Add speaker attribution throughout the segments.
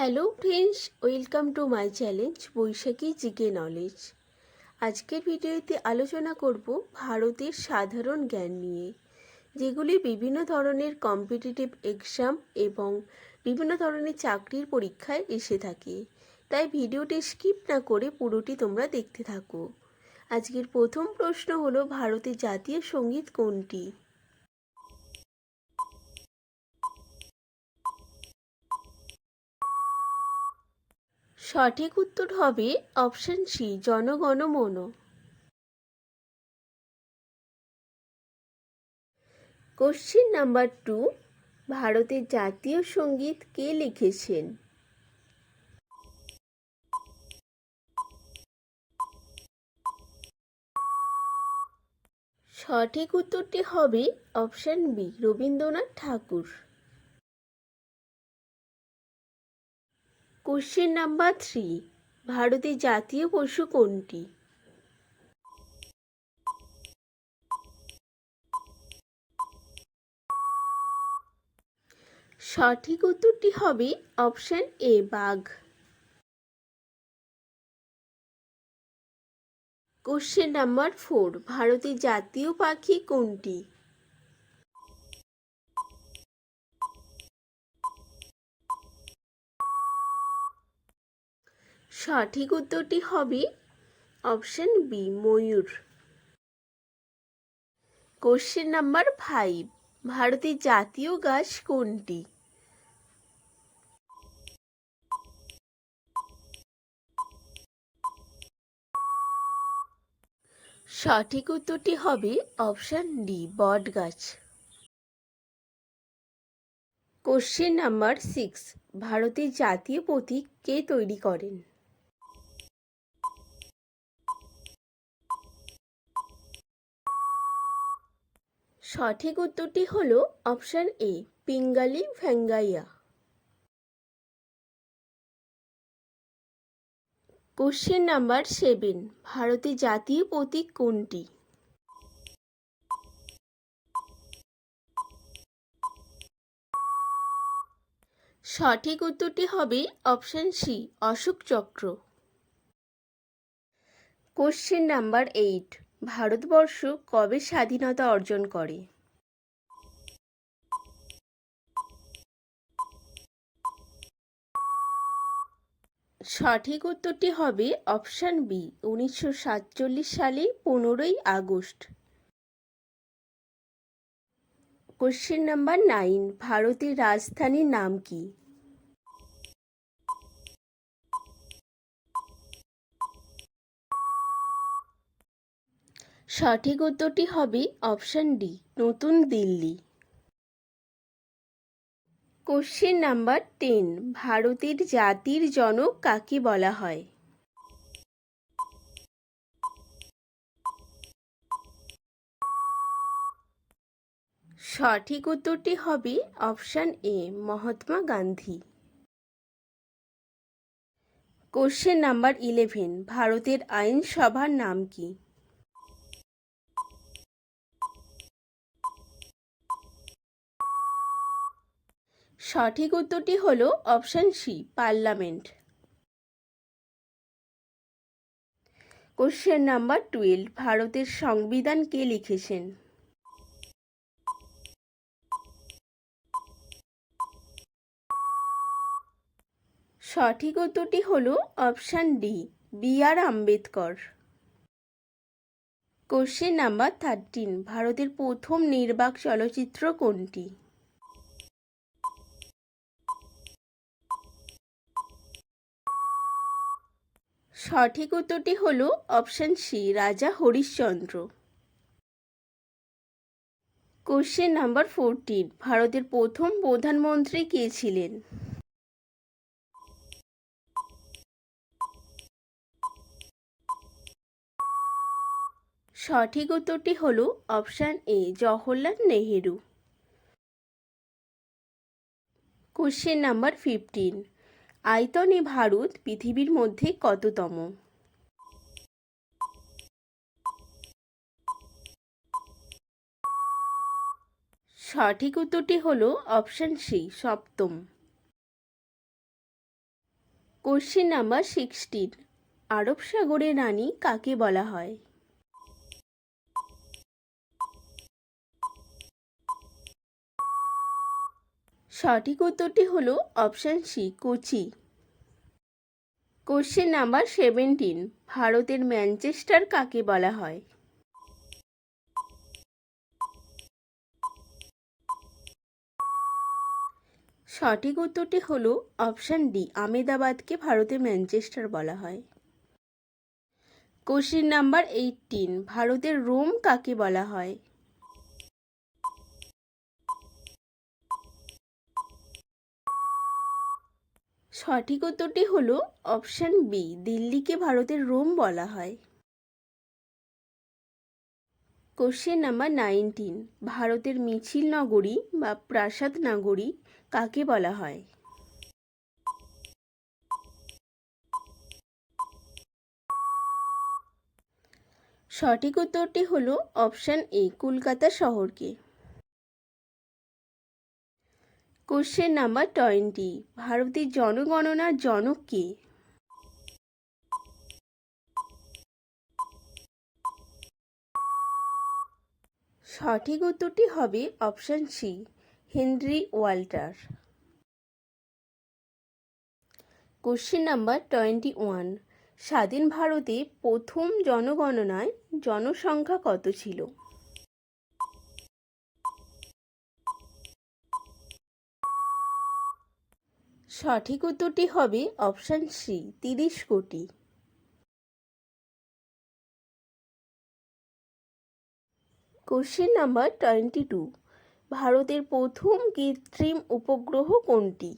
Speaker 1: Hello friends welcome to my challenge Baishakhi GK knowledge আজকের ভিডিওতে আলোচনা করব ভারতের সাধারণ জ্ঞান নিয়ে, যেগুলি বিভিন্ন ধরনের কম্পিটিটিভ এক্সাম এবং বিভিন্ন ধরনের চাকরির পরীক্ষায় এসে থাকে। তাই ভিডিওটি স্কিপ না করে পুরোটি তোমরা দেখতে থাকো। আজকের প্রথম প্রশ্ন হলো, ভারতের জাতীয় সংগীত কোনটি? সঠিক উত্তর হবে অপশন সি জনগণ মন। কোশ্চিন নাম্বার টু ভারতের জাতীয় সংগীত কে লিখেছেন? সঠিক উত্তরটি হবে option B Rabindranath Thakur. Question number three ভারতের জাতীয় পশু কোনটি? সঠিক উত্তরটি হবে অপশন এ বাঘ। কোশ্চেন নাম্বার ফোর ভারতের জাতীয় পাখি কোনটি? সঠিক উত্তরটি হবে অপশন বি, ময়ূর। কোশ্চেন নাম্বার ফাইভ ভারতের জাতীয় গাছ কোনটি? সঠিক উত্তরটি হবে অপশন ডি, বট গাছ। কোশ্চেন নাম্বার সিক্স ভারতের জাতীয় প্রতীক কে তৈরি করেন? সঠিক উত্তরটি হল option A Pingali Venkayya question number seven ভারতের জাতীয় প্রতীক কোনটি? সঠিক উত্তরটি হবে অপশন সি অশোক চক্র। কোশ্চেন নাম্বার এইট ভারতবর্ষ কবে স্বাধীনতা অর্জন করে? সঠিক উত্তরটি হবে অপশান বি, উনিশশো সাতচল্লিশ সালে পনেরোই আগস্ট। কোশ্চেন নাম্বার নাইন, ভারতের রাজধানীর নাম কি? সঠিক উত্তরটি হবে অপশন ডি, নতুন দিল্লি। কোশ্চেন নাম্বার টেন, ভারতের জাতির জনক কাকে বলা হয়? সঠিক উত্তরটি হবে option A, Mahatma Gandhi. Question number eleven, ভারতের আইনসভার নাম কি? সঠিক উত্তরটি হল option C, parliament. Question number twelve, ভারতের সংবিধান কে লিখেছেন? সঠিক উত্তরটি হল option D, B R Ambedkar. Question number thirteen, ভারতের প্রথম নির্বাক চলচ্চিত্র কোনটি? সঠিক উত্তরটি হল অপশান সি রাজা হরিশ্চন্দ্র। কোশ্চেন নাম্বার ফোরটিন ভারতের প্রথম প্রধানমন্ত্রী কে ছিলেন? সঠিক উত্তরটি হল option A Jawaharlal Nehru. Question number fifteen আয়তনে ভারত পৃথিবীর মধ্যে কততম? সঠিক উত্তরটি হল অপশন সি, সপ্তম। কোশ্চেন নাম্বার সিক্সটিন, আরব সাগরের রানী কাকে বলা হয়? সঠিক উত্তরটি হলো option C, Kochi. Question number seventeen, ভারতের ম্যানচেস্টার কাকে বলা হয়? সঠিক উত্তরটি হলো অপশান ডি, আমেদাবাদকে ভারতের ম্যানচেস্টার বলা হয়। কোশ্চেন নাম্বার এইটিন ভারতের রোম কাকে বলা হয়? সঠিক উত্তরটি হলো অপশান বি দিল্লিকে ভারতের রোম বলা হয়। কোশ্চেন নাম্বার নাইনটিন ভারতের মিছিল নগরী বা প্রাসাদ নগরী কাকে বলা হয়? সঠিক উত্তরটি হলো অপশান এ কলকাতা শহরকে। কোশ্চেন নাম্বার টোয়েন্টি ভারতের জনগণনার জনক কে? সঠিক উত্তরটি হবে option C Henry Walter. Question number twenty one স্বাধীন ভারতে প্রথম জনগণনায় জনসংখ্যা কত ছিল? সঠিক উত্তরটি হবে অপশান সি তিরিশ কোটি। কোশ্চেন নাম্বার টোয়েন্টি টু, ভারতের প্রথম কৃত্রিম উপগ্রহ কোনটি?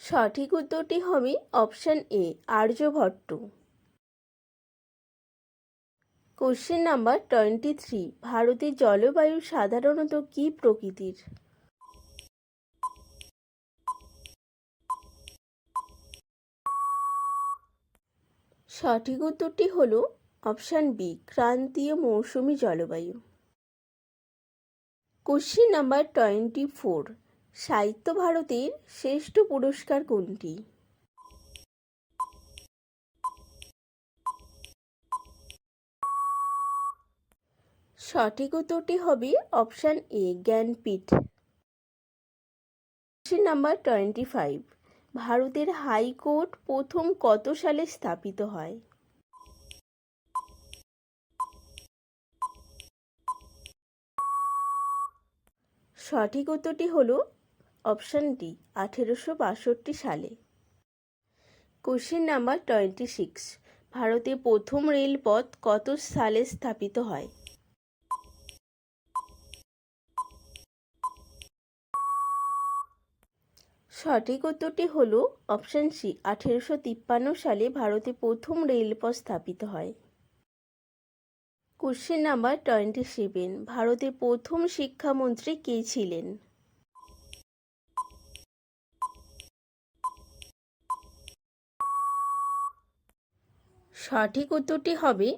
Speaker 1: সঠিক উত্তরটি হবে option A Aryabhata. Question number twenty three ভারতের জলবায়ু সাধারণত কী প্রকৃতির? সঠিক উত্তরটি হল অপশান বি ক্রান্তীয় মৌসুমী জলবায়ু। কোশ্চেন নাম্বার টোয়েন্টি ফোর সাহিত্য ভারতের শ্রেষ্ঠ পুরস্কার কোনটি? সঠিক উত্তরটি হবে option A, Jnanpith. Question number twenty five, ভারতের হাইকোর্ট প্রথম কত সালে স্থাপিত হয়? সঠিক উত্তরটি হলো অপশান ডি, আঠেরোশো বাষট্টি সালে। কোশ্চেন নাম্বার টোয়েন্টি সিক্স, ভারতে প্রথম রেলপথ কত সালে স্থাপিত হয়? সঠিক উত্তরটি হল অপশান সি, আঠেরোশো তিপ্পান্ন সালে ভারতে প্রথম রেলপথ স্থাপিত হয়। কোশ্চেন নাম্বার টোয়েন্টি সেভেন ভারতের প্রথম শিক্ষামন্ত্রী কে ছিলেন? সঠিক উত্তরটি হবে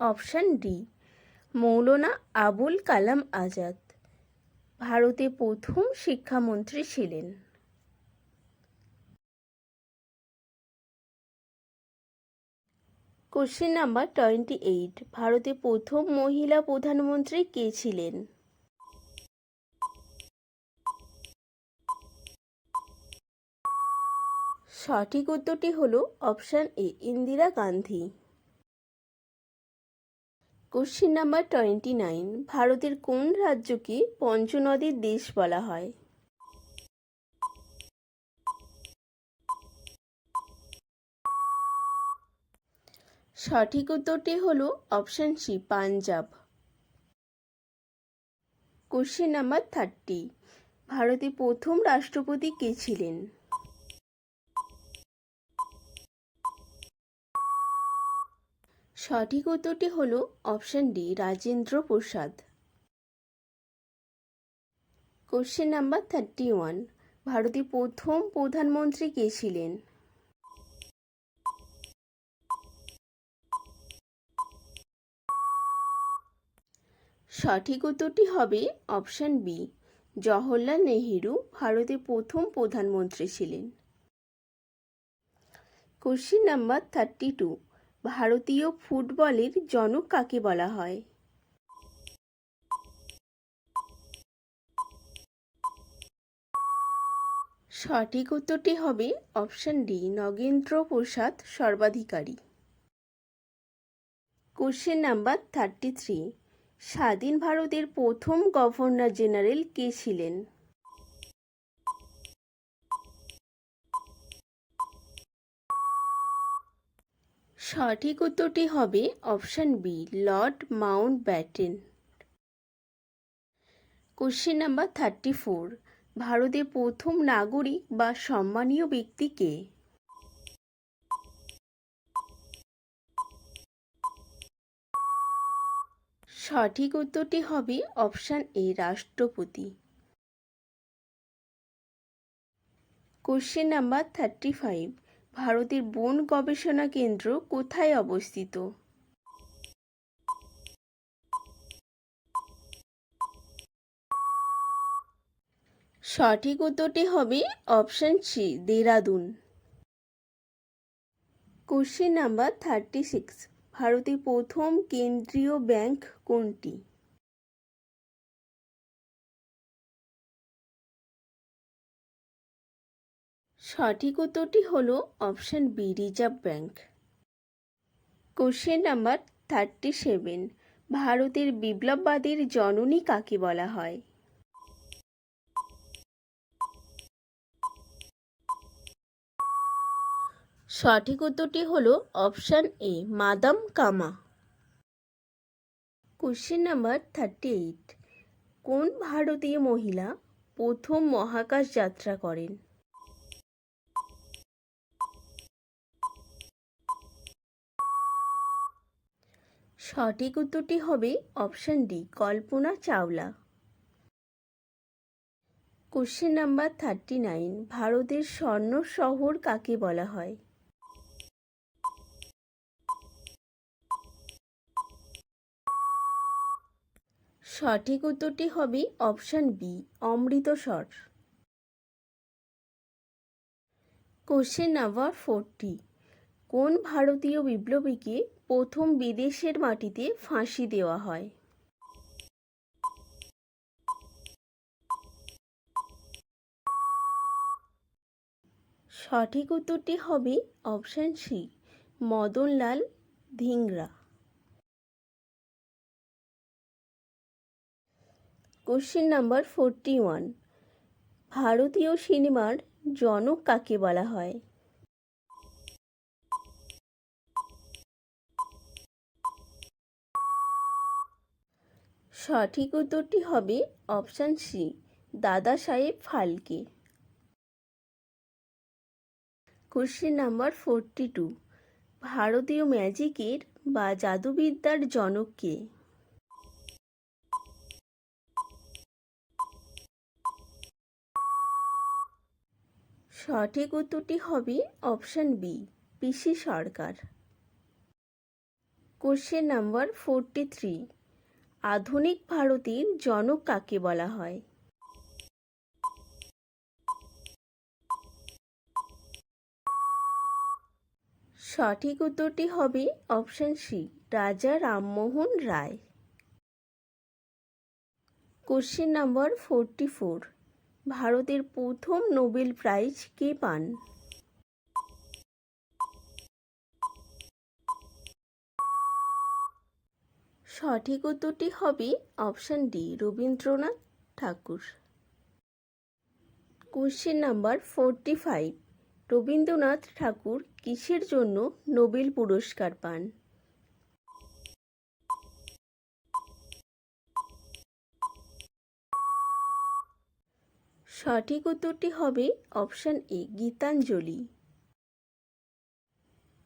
Speaker 1: অপশান ডি, মৌলানা আবুল কালাম আজাদ। ভারতে প্রথম শিক্ষামন্ত্রী ছিলেন। কোশ্চেন নাম্বার টোয়েন্টি এইট ভারতে প্রথম মহিলা প্রধানমন্ত্রী কে ছিলেন? সঠিক উত্তরটি হল option A Indira Gandhi. Question number twenty nine ভারতের কোন রাজ্যকে পঞ্চনদীর দেশ বলা হয়? সঠিক উত্তরটি হল option C Punjab question number thirty ভারতে প্রথম রাষ্ট্রপতি কে ছিলেন? সঠিক উত্তরটি হল option D Rajendra Prasad. Question number thirty one ভারতের প্রথম প্রধানমন্ত্রী কে ছিলেন? সঠিক উত্তরটি হবে অপশান বি। জওহরলাল নেহেরু ভারতের প্রথম প্রধানমন্ত্রী ছিলেন। Question number thirty two. ভারতীয় ফুটবলের জনক কাকে বলা হয়? সঠিক উত্তরটি হবে option D, Nagendra Prasad Sarbadhikari. Question number thirty three. স্বাধীন ভারতের প্রথম গভর্নর জেনারেল কে ছিলেন? সঠিক উত্তরটি হবে option B, Lord Mountbatten question number thirty four, ভারতের প্রথম নাগরিক বা সম্মানীয় ব্যক্তি কে? সঠিক উত্তরটি হবে অপশান এ, রাষ্ট্রপতি। কোশ্চেন নাম্বার থার্টি ফাইভ ভারতের বন গবেষণা কেন্দ্র কোথায় অবস্থিত? সঠিক উত্তরটি হবে option C Dehradun. Question number thirty six ভারতের প্রথম কেন্দ্রীয় ব্যাংক কোনটি? সঠিক উত্তরটি হলো option B, reserve bank. Question number thirty seven, ভারতের বিপ্লববাদীর জননী কাকে বলা হয়? সঠিক উত্তরটি হলো option A, Madame Cama. Question number thirty eight কোন ভারতীয় মহিলা প্রথম মহাকাশ যাত্রা করেন? সঠিক উত্তরটি হবে option D, Kalpana Chawla. Question number thirty nine ভারতের স্বর্ণ শহর কাকে বলা হয়? সঠিক উত্তরটি হবে option B, Amritsar. Question number forty কোন ভারতীয় বিপ্লবীকে প্রথম বিদেশের মাটিতে ফাঁসি দেওয়া হয়? সঠিক উত্তরটি হবে option C, Madan Lal Dhingra. Question number forty one. ভারতীয় সিনেমার জনক কাকে বলা হয়? সঠিক উত্তরটি হবে option C, Dada Saheb Phalke. Question number forty two, ভারতীয় ম্যাজিকের বা জাদুবিদ্যার জনক কে? সঠিক উত্তরটি হবে option B, PC Sarkar. Question number forty three, আধুনিক ভারতের জনক কাকে বলা হয়? সঠিক উত্তরটি হবে option C, Raja Rammohan Roy. Question number forty four ভারতের প্রথম নোবেল প্রাইজ কে পান? সঠিক উত্তরটি হবে option D, Rabindranath Thakur. Question number forty five, Rabindranath Thakur কিসের জন্য নোবেল পুরস্কার পান? সঠিক উত্তরটি হবে option A, Gitanjali.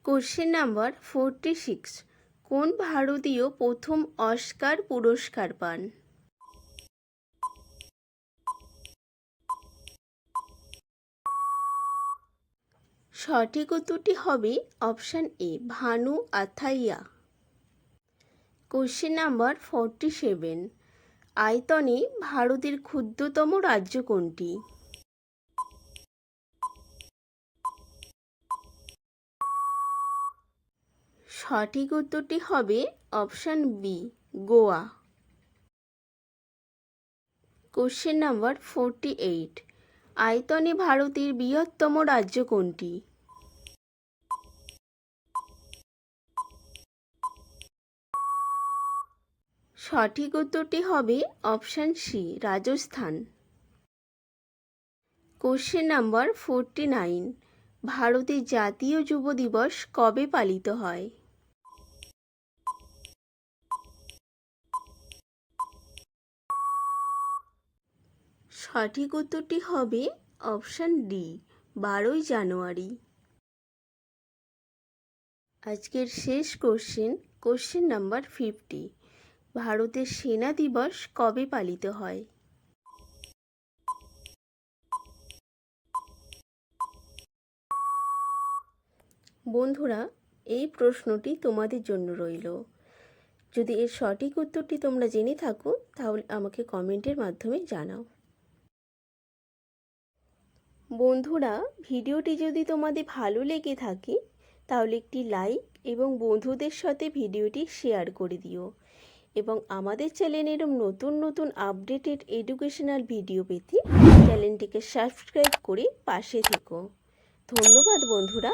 Speaker 1: Question number forty six, কোন ভারতীয় প্রথম অস্কার পুরস্কার পান? সঠিক উত্তরটি হবে option A, Bhanu Athaiya. Question number forty seven আয়তনে ভারতের ক্ষুদ্রতম রাজ্য কোনটি? সঠিক উত্তরটি হবে option B, Goa. Question number forty eight, আয়তনে ভারতের বৃহত্তম রাজ্য কোনটি? সঠিক উত্তরটি হবে option C, Rajasthan. Question number forty nine, ভারতের জাতীয় যুব দিবস কবে পালিত হয়? সঠিক উত্তরটি হবে অপশান ডি, বারোই জানুয়ারি। আজকের শেষ কোশ্চেন কোশ্চেন নাম্বার ফিফটি। ভারতের সেনা দিবস কবে পালিত হয়? বন্ধুরা, এই প্রশ্নটি তোমাদের জন্য রইল। যদি এর সঠিক উত্তরটি তোমরা জেনে থাকো, তাহলে আমাকে কমেন্টের মাধ্যমে জানাও। বন্ধুরা, ভিডিওটি যদি তোমাদের ভালো লেগে থাকে, তাহলে একটি লাইক এবং বন্ধুদের সাথে ভিডিওটি শেয়ার করে দিও। এবং আমাদের চ্যানেল এরম নতুন নতুন আপডেটেড এডুকেশনাল ভিডিও পেতে চ্যানেলটিকে সাবস্ক্রাইব করে পাশে থেকো। ধন্যবাদ বন্ধুরা।